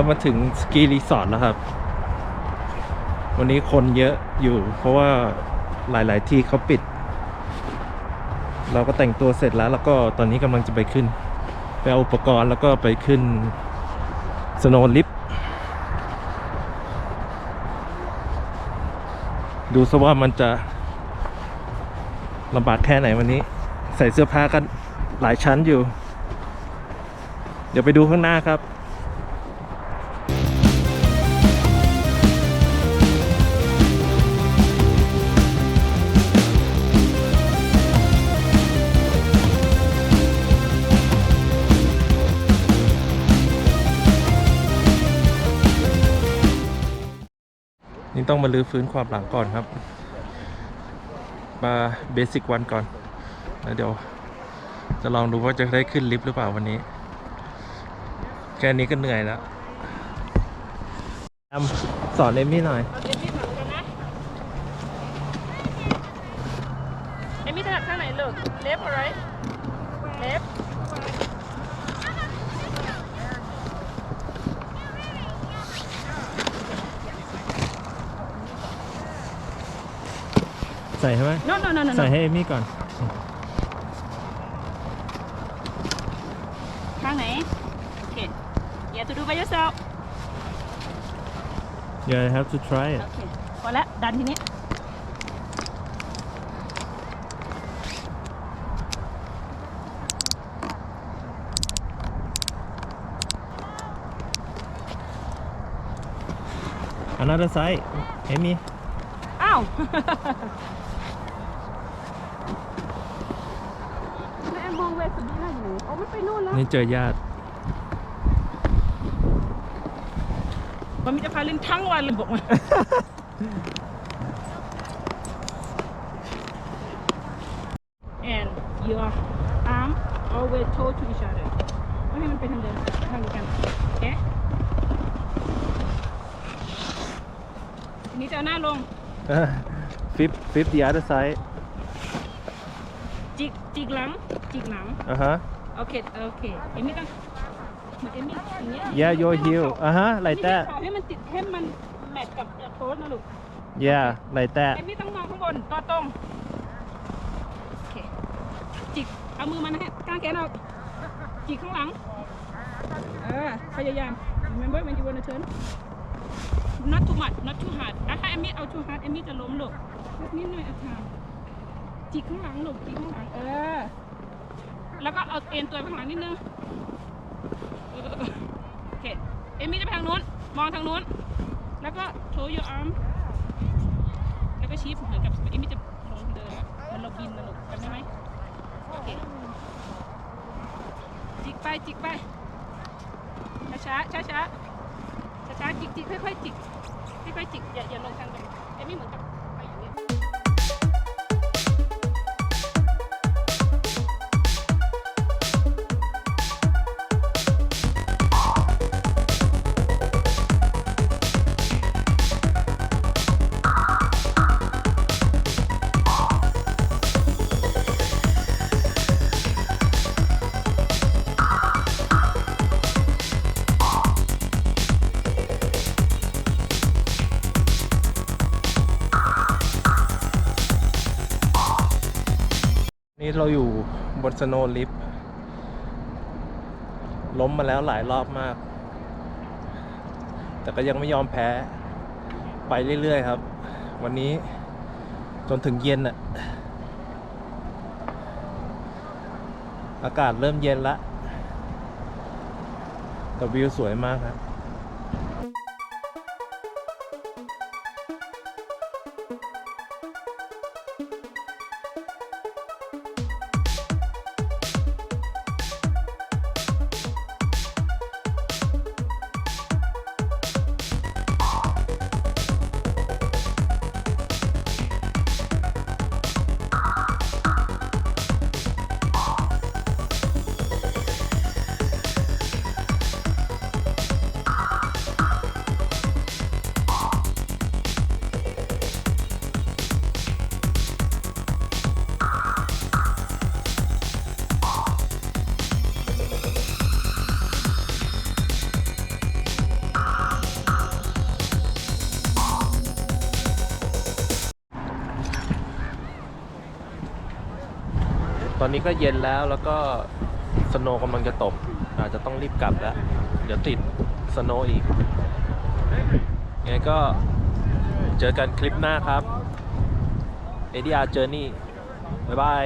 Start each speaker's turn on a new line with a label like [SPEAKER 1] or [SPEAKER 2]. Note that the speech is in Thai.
[SPEAKER 1] เรามาถึงสกีรีสอร์ทแล้วครับ วันนี้คนเยอะอยู่ เพราะว่าหลาย ๆ ที่เขาปิด เราก็แต่งตัวเสร็จแล้ว แล้วก็ตอนนี้กำลังจะไปขึ้น ไปเอาอุปกรณ์แล้วก็ไปขึ้นสโนว์ลิฟต์ดูซะว่ามันจะลำบากแค่ไหนวันนี้ ใส่เสื้อผ้ากันหลายชั้นอยู่ เดี๋ยวไปดูข้างหน้าครับ ต้องมาลื้อฟื้นความหลังก่อนครับ มาเบสิกวันก่อนแล้วเดี๋ยว จะลองดูว่าจะได้ขึ้นลิฟต์หรือเปล่าวันนี้ แค่นี้ก็เหนื่อยแล้วสอนเอมมี่หน่อย
[SPEAKER 2] เอมมี่ถนัดกันนะเอมมี่ถนัดข้างไหนลูกเล็บะไรเล็บ
[SPEAKER 1] ใส่ใช่ไหม
[SPEAKER 2] no no no no
[SPEAKER 1] ใส่ให้เอมมี่ก่อน
[SPEAKER 2] ข้างไหนโอเค you have to do by yourself
[SPEAKER 1] you have to try it
[SPEAKER 2] โอเค พอแล้ว ดันทีนี้
[SPEAKER 1] another side เอมมี่
[SPEAKER 2] อ้าว แม่มองเว สบีน่าอยู่ไหนโอ้มันไปนู่นแล้ว
[SPEAKER 1] นี่เจอญาติ
[SPEAKER 2] มันมีจะพาเล่นทั้งวันเลยบอกมา and your arm always toe to each other ไม่ให้มันไปทางเดิมทางเดียวกันโอเคทีนี้จะเอาหน้าลง
[SPEAKER 1] flip flip the other side
[SPEAKER 2] จิกจิกหลังจิกหลัง
[SPEAKER 1] อะฮะ
[SPEAKER 2] โอเคโอเคเอมมี่ต้องเหมือนเอมมี่อย่างเงี้ย
[SPEAKER 1] yeah your heel อะฮะ like
[SPEAKER 2] นี่
[SPEAKER 1] that
[SPEAKER 2] ขอให้มันติดให้มันแมทกับโค้ดนะลูก
[SPEAKER 1] yeah like that
[SPEAKER 2] เอมมี่ต้องมองข้างบนตัวตรง โอเค จิก เอามือมันนะฮะกางแขนออก จิกข้างหลัง เออ พยายาม remember when you wanna turn not too much not too hard อะถ้าเอมมี่เอา too hard เอมมี่จะล้มลูกนิดหน่อยเอาทาง จิกข้างหลังหลูจิกข้างหลังเออ แล้วก็เอาเอ็นตัวไปข้างหลังนิดนึงเออเออเออโอเคเอมมี่จะไปทางนู้น มองทางนู้น แล้วก็โชว์ your arm แล้วก็ชี้เหมือนกับเอมมี่จะลงเดินอะเหมันเราบินนะลูกจำได้ไหมโอเคจิกไปจิกไปช้าช้าช้าช้าช้าจิกจิกค่อยๆจิกค่อยๆจิกอย่าอย่าลงทางแบบเอมมี่เหมือนกับ เรา
[SPEAKER 1] อยู่บนสโนลิฟล้มมาแล้วหลายรอบมาก แต่ก็ยังไม่ยอมแพ้ ไปเรื่อย ๆ ครับ วันนี้จนถึงเย็นอะอากาศเริ่มเย็นละแต่วิวสวยมากครับ ตอนนี้ก็เย็นแล้วแล้วก็สโนกำลังจะตก อาจจะต้องรีบกลับแล้ว เดี๋ยวติดสโนอีกยังไงก็เจอกันคลิปหน้าครับ ADR Journey บ๊ายบาย